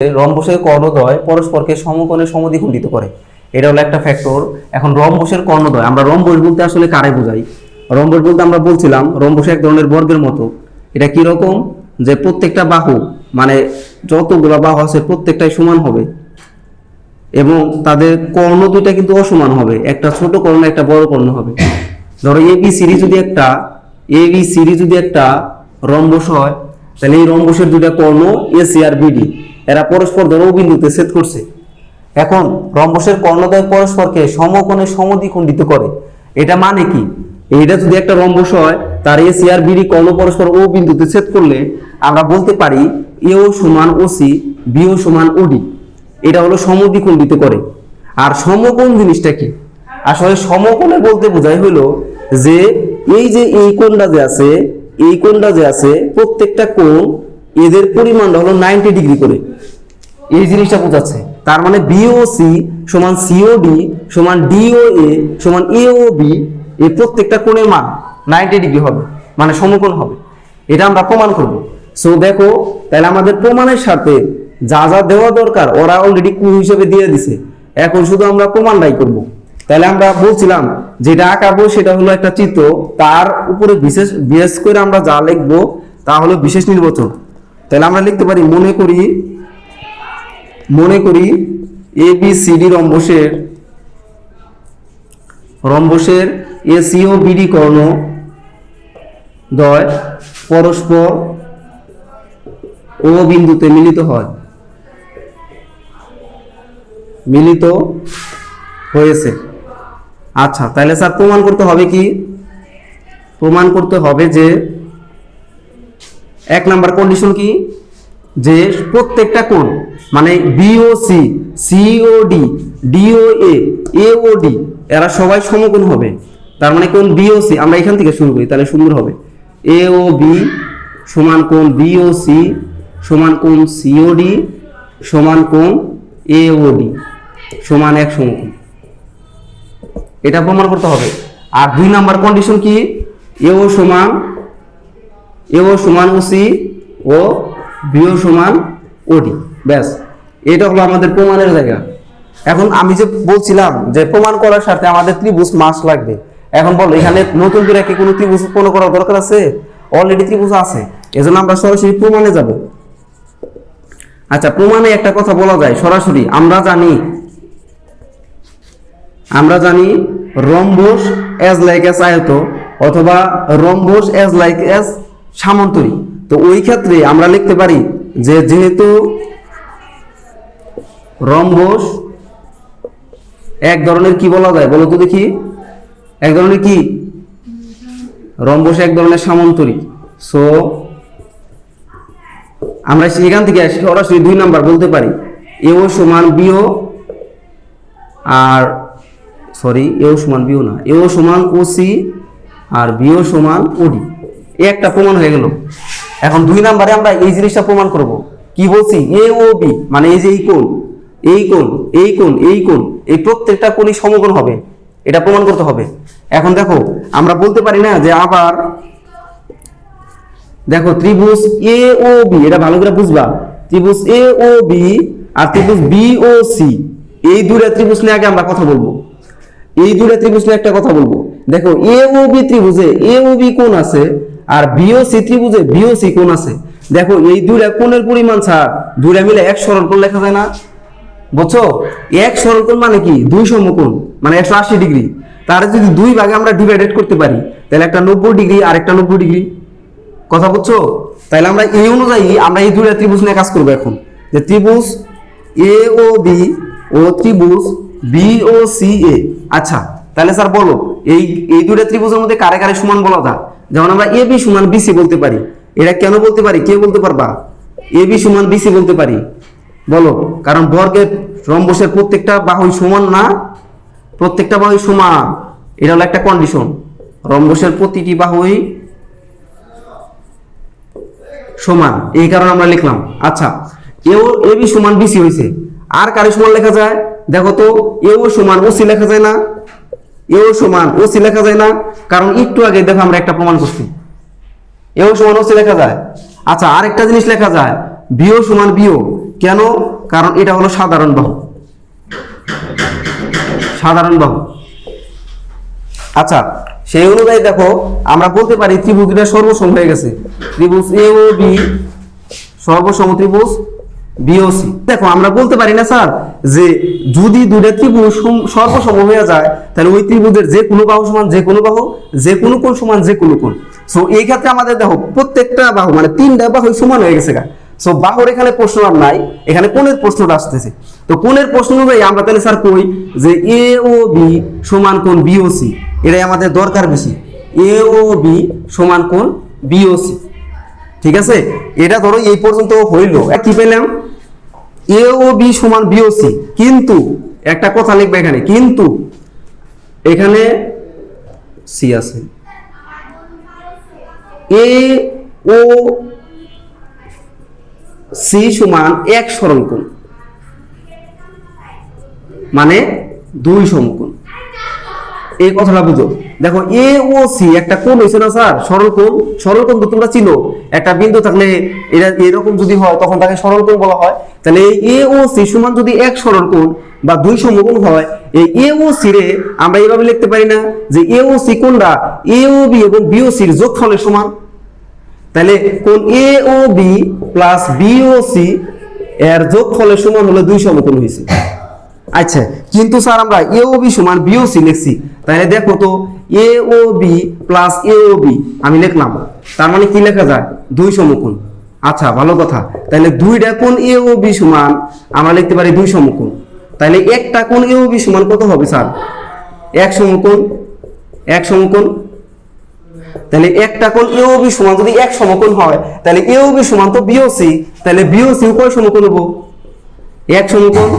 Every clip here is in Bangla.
রম্বসের কর্ণদ্বয় পরস্পরকে সমকোণে সমদ্বিখণ্ডিত করে। এটা হলো একটা ফ্যাক্টর এখন রম্বসের কর্ণদ্বয়, আমরা রম্বস বলতে আসলে কারে বোঝাই? রম্বস বলতে আমরা বলছিলাম রম্বস এক ধরনের বর্গের মতো। এটা কি রকম? যে প্রত্যেকটা বাহু মানে যতগুলো বাহু আছে প্রত্যেকটাই সমান হবে। এবং তাদের কর্ণ দুইটা কিন্তু অসমান হবে। একটা ছোট কর্ণ, একটা বড় কর্ণ হবে। ধরো এ বি সিরি যদি একটা, এ বি সিরি যদি একটা রম্বস হয় তাহলে এই রম্বসের দুইটা কর্ণ এ সি আর বিডি এরা পরস্পর ধরো বিন্দুতে ছেদ করছে। এখন, রম্বসের কর্ণদ্বয় পরস্পরকে সমকোণে সমদ্বিখণ্ডিত করে। এটা মানে কি? এটা যদি একটা রম্বস হয়, তার এ সি আর বিডি কর্ণ পরস্পর ও বিন্দুতে ছেদ করলে আমরা বলতে পারি এও সমান ও সি বিও সমান ওডি এটা হলো সমদ্বিখণ্ডিত করে। আর সমকোণ জিনিসটা কি? আসলে সমকোণে বলতে বোঝায় হলো যে, এই যে এই কোণটা যে আছে এই কোণটা যে আছে, প্রত্যেকটা কোণ এদের পরিমাণটা হলো নাইনটি ডিগ্রি করে। এই জিনিসটা বোঝাচ্ছে। তার মানে বিওসি সমান সিওডি সমান ডিও এ সমান এও বি এই প্রত্যেকটা কোণের মান নাইনটি ডিগ্রি হবে মানে সমকোণ হবে। এটা আমরা প্রমাণ করব। সো দেখো, তাহলে আমাদের প্রমাণের সাথে যা যা দেওয়া দরকার, ওরা অলরেডি ক্লু হিসেবে দিয়ে দিছে। এখন শুধু আমরা প্রমাণটাই করব। তাহলে আমরা বলছিলাম যেটা আঁকাবো, সেটা হলো একটা চিত্র। তার উপরে বিশেষ বিশেষ করে আমরা যা লিখব, তা হলো বিশেষ নির্বাচন। তাহলে আমরা লিখতে পারি, মনে করি মনে করি এ বি সি ডি রম্বসের রম্বসের এসিও বিডি কর্ণ দয় পরস্পর ও বিন্দুতে মিলিত হয়। মিলিত হয়েছে। আচ্ছা তাহলে স্যার প্রমাণ করতে হবে কি? প্রমাণ করতে হবে যে এক নাম্বার কন্ডিশন কি? যে প্রত্যেকটা কোণ মানে বিওসি সিওডি ডিওএ এওডি এরা সবাই সমকোণ হবে। তার মানে কোণ বিওসি আমরা এখান থেকে শুরু করি, তাহলে সুন্দর হবে। এও বি সমান কোণ বিওসি সমান কোণ সিওডি সমান কোণ এওডি সমান এক সমকোণ। এটা প্রমাণ করতে হবে। আর দুই নাম্বার কন্ডিশন কি? এও সমান এও সমান ওসি ও বিও সমান ওডি ব্যাস, এটা হলো আমাদের প্রমাণের জায়গা। এখন আমি যে বলছিলাম যে প্রমাণ করার সাথে আমাদের ত্রিভুজ মাস লাগবে। এখন বলো, এখানে নতুন করে কি কোনো ত্রিভুজ উৎপন্ন করার দরকার আছে? অলরেডি ত্রিভুজ আছে। এজন্য আমরা সরাসরি প্রমাণে যাব। আচ্ছা প্রমাণে একটা কথা বলা যায়। সরাসরি আমরা জানি আমরা জানি রম্বস অ্যাজ লাইক অ্যাজ আয়ত অথবা রম্বস অ্যাজ লাইক অ্যাজ সামন্তরী। তো ওই ক্ষেত্রে আমরা লিখতে পারি যে যেহেতু রম্বস এক ধরনের কি বলা যায়? বলো তো দেখি। এক ধরনের কি? রম্বস এক ধরনের সামন্তরী। সো আমরা সেখান থেকে সরাসরি দুই নাম্বার বলতে পারি। এও সমান বিও আর সরি এও সমান বিও না। এও সমান ওসি আর বিও সমান ওডি এই একটা প্রমাণ হয়ে গেল। এখন দুই নাম্বারে আমরা এই জিনিসটা প্রমাণ করব। কি বলছি? এ ও বি মানে এই যে এই কোণ এই কোণ এই কোণ এই কোণ, এই প্রত্যেকটা কোণই সমকোণ হবে। এটা প্রমাণ করতে হবে। এখন দেখো, আমরা বলতে পারি না যে আবার দেখো ত্রিভুজ এ ও বি এটা ভালো করে বুঝবা। ত্রিভুজ এ ও বি আর ত্রিভুজ বি ও সি এই দুইটা ত্রিভুজ নিয়ে আগে আমরা কথা বলব। এই দুইটা ত্রিভুজ নিয়ে একটা কথা বলব। দেখো, এ ও বি ত্রিভুজে, এ ও বি কোণ আছে, আর বিও সি ত্রিভুজে বিও সি কোণ আছে। দেখো, এই দুইটা কোণের পরিমাণ ছাড়, দুইটা মিলে এক সরল কোণ লেখা যায় না। বুঝছ? এক সরল কোণ মানে কি? দুই সমকোণ মানে একশো আশি ডিগ্রি। তার যদি দুই ভাগে আমরা ডিভাইডেড করতে পারি, তাহলে একটা নব্বই ডিগ্রি আর একটা নব্বই ডিগ্রি। কথা বুঝছ? তাহলে আমরা এই অনুযায়ী আমরা এই দুইটা ত্রিভুজ নিয়ে কাজ করব এখন। যে ত্রিভুজ এ ও বি ও ত্রিভুজ বি ও সি এ আচ্ছা তাহলে স্যার বলো, এই এই দুইটা ত্রিভুজের মধ্যে কারে কারে সমান বলা যায়? যেমন আমরা এ বি সমান বিসি বলতে পারি। এটা কেন বলতে পারি? কে বলতে পারবা? এ বি সমান বিসি বলতে পারি। বলো, কারণ বর্গের রম্বসের প্রত্যেকটা বাহুই সমান না? প্রত্যেকটা বাহুই সমান। এটা হলো একটা কন্ডিশন রম্বসের প্রতিটি বাহুই সমান। এই কারণে আমরা লিখলাম। আচ্ছা এ বি সমান বিসি হয়েছে। আর কারে সমান লেখা যায়? দেখো তো এও সমান ওসি লেখা যায় না। এও সমান ওসি লেখা যায় না। কারণ একটু আগে দেখো আমরা একটা প্রমাণ করছি। এও সমান ওসি লেখা যায়। আচ্ছা আরেকটা জিনিস লেখা যায়। বিও সমান বিও কেন? কারণ এটা হলো সাধারণ বাহু। সাধারণ বাহু। আচ্ছা সেই অনুযায়ী দেখো, আমরা বলতে পারি ত্রিভুজটা সর্বসম হয়ে গেছে। ত্রিভুজ এ ও বি সর্বসম ত্রিভুজ বিওসি দেখো, আমরা বলতে পারি না, স্যার, যে যদি দুইটা ত্রিভুজ সম- সর্বসম হয়ে যায়, তাহলে ওই ত্রিভুজের যে কোনো বাহু সমান যে কোনো বাহু, যে কোনো কোণ সমান যে কোনো কোণ। সো এই ক্ষেত্রে আমাদের দেখো, প্রত্যেকটা বাহু মানে তিনটা বাহু সমান হয়ে গেছে সো বাহুর এখানে প্রশ্ন আর নাই, এখানে কোণের প্রশ্নটা আসতেছে। তো কোণের প্রশ্ন অনুযায়ী আমরা তাহলে, স্যার, কই যে এ ও বি সমান কোণ বিওসি এটাই আমাদের দরকার বেশি। এ ও বি সমান কোণ বিওসি ঠিক আছে? এটা ধরো এই পর্যন্ত হইল। কি পেলাম? এ ও বি সমান বিওসি কিন্তু, একটা কথা লিখবে এখানে, কিন্তু এখানে সি আছে। এ ও সি সমান এক সরলকোণ মানে দুই সমকোণ। এই কথাটা বুঝো। দেখো এ ও সি একটা কোণ হয়েছে না স্যার? সরল কোণ? সরল কোণ তো তোমরা ছিল একটা বিন্দু থাকলে এটা এরকম যদি হয়, তখন তাকে সরল কোণ বলা হয়। তাহলে এ ও সি সমান যদি এক সরল কোণ বা দুই সমকোণ হয়, এই এ ও সি রে আমরা এইভাবে লিখতে পারি না যে এ ও সি কোণটা এ ও বি এবং বি ও সির যোগফলের সমান। তাহলে কোন A O B plus B O C এর যোগফলের সমান হলো দুই সমকোণ হয়েছে আচ্ছা কিন্তু স্যার আমরা এ ও বি সমান বি ও সি লিখছি। তাহলে দেখো তো A O B plus A O B আমি লিখলাম। তার মানে কি লেখা যায়? দুই সমকোণ। আচ্ছা ভালো কথা। তাহলে দুইটা কোণ এ ও বি সমান, আমরা লিখতে পারি দুই সমকোণ। তাহলে একটা কোণ এ ও বি সমান কত হবে, স্যার? এক সমকোণ এক সমকোণ। তাহলে একটা কোণ এ ও বি সমান যদি এক সমকোণ হয়, তাহলে এ ও বি সমান তো বিওসি তাহলে বিওসি কয় সমকোণ হব? এক সমকোণ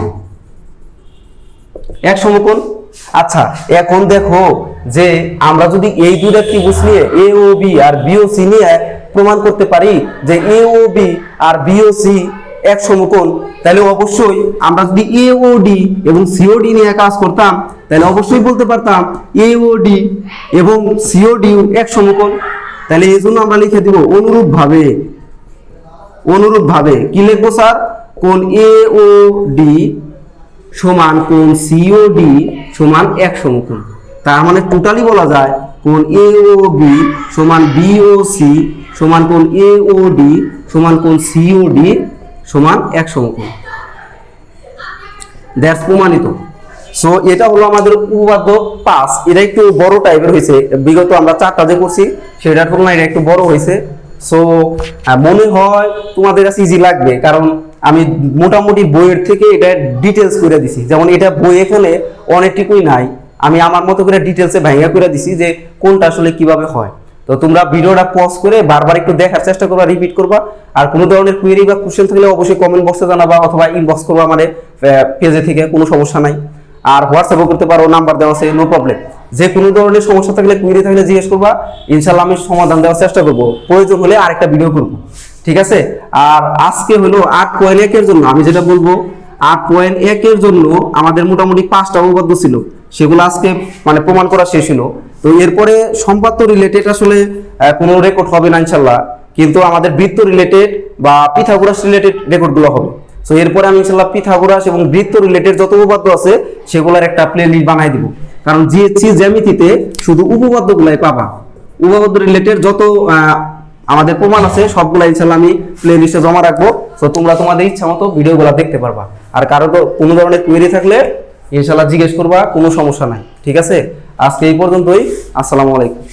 এক সমকোণ। আচ্ছা এখন দেখো যে আমরা যদি এই দুইটা ত্রিভুজ নিয়ে এ ও বি আর বিওসি নিয়ে প্রমাণ করতে পারি যে এ ও বি আর বিওসি এক সমকোণ, তাহলে অবশ্যই আমরা যদি এ ও ডি এবং সিওডি নিয়ে কাজ করতাম, তাহলে অবশ্যই বলতে পারতাম এ ও ডি এবং সিওডি এক সমকোণ। তাহলে এই জন্য আমরা লিখে দিব অনুরূপ ভাবে অনুরূপ ভাবে কি লিখব স্যার? কোন এ ও ডি সমান কোন সিওডি সমান এক সমকোণ। তার মানে টোটালি বলা যায় কোন এ ও বি সমান বি ও সি সমান কোন এ ও ডি সমান কোন সি ও সিওডি সমান এক সমকোণ। দ্যাটস প্রমাণিত। সো এটা হলো আমাদের উপপাদ্য পাঁচ। এটা একটু বড় টাইপের হয়েছে। বিগত আমরা চারটা যে করছি, সেটার তুলনায় এটা একটু বড় হয়েছে। সো মনে হয় তোমাদের কাছে ইজি লাগবে, কারণ আমি মোটামুটি বইয়ের থেকে এটা ডিটেলস করে দিছি। যেমন এটা বই এখানে অনেকটুকুই নাই। আমি আমার মতো করে ডিটেলসে ভাঙা করে দিছি যে কোনটা আসলে কীভাবে হয়। তো তোমরা ভিডিওটা পজ করে বারবার একটু দেখার চেষ্টা করবা রিপিট করবা। আর কোনো ধরনের কোয়েরি বা কোশ্চেন থাকলে অবশ্যই কমেন্ট বক্সে জানাবা অথবা ইনবক্স করবা আমাদের পেজে থেকে, কোনো সমস্যা নাই। আর হোয়াটসঅ্যাপও করতে পারো নাম্বার দেওয়া আছে নো প্রবলেম যে কোনো ধরনের সমস্যা থাকলে কুইরি থাকলে জিজ্ঞেস করবা ইনশাল্লাহ আমি সমাধান দেওয়ার চেষ্টা করব। প্রয়োজন হলে আরেকটা ভিডিও করব। ঠিক আছে? আর আজকে হলো আট পয়েন্ট একের জন্য, আমি যেটা বলব, আট পয়েন্ট একের জন্য আমাদের মোটামুটি পাঁচটা উপপাদ্য ছিল। সেগুলো আজকে মানে প্রমাণ করা শেষ হলো। তো এরপরে সম্পাদ্য রিলেটেড আসলে কোনো রেকর্ড হবে না ইনশাল্লাহ। কিন্তু আমাদের বৃত্ত রিলেটেড বা পিথাগোরাস রিলেটেড রেকর্ডগুলো হবে। সো এরপরে আমি ইনশাল্লাহ পিথাগোরাস এবং বৃত্ত রিলেটেড যত উপপাদ্য আছে, সেগুলোর একটা প্লে লিস্ট বানাই দিব। কারণ জিএসসি জ্যামিতিতে শুধু উপপাদ্যগুলাই পাবা। উপপাদ্য রিলেটেড যত আমাদের প্রমাণ আছে, সবগুলো ইনশাল্লাহ আমি প্লে লিস্টে জমা রাখব। তো তোমরা তোমাদের ইচ্ছা মতো ভিডিওগুলো দেখতে পারবা। আর কারও তো কোনো ধরনের কোয়েরি থাকলে ইনশাল্লাহ জিজ্ঞেস করবা, কোনো সমস্যা নাই। ঠিক আছে? আজকে এই পর্যন্তই। আসসালামু আলাইকুম।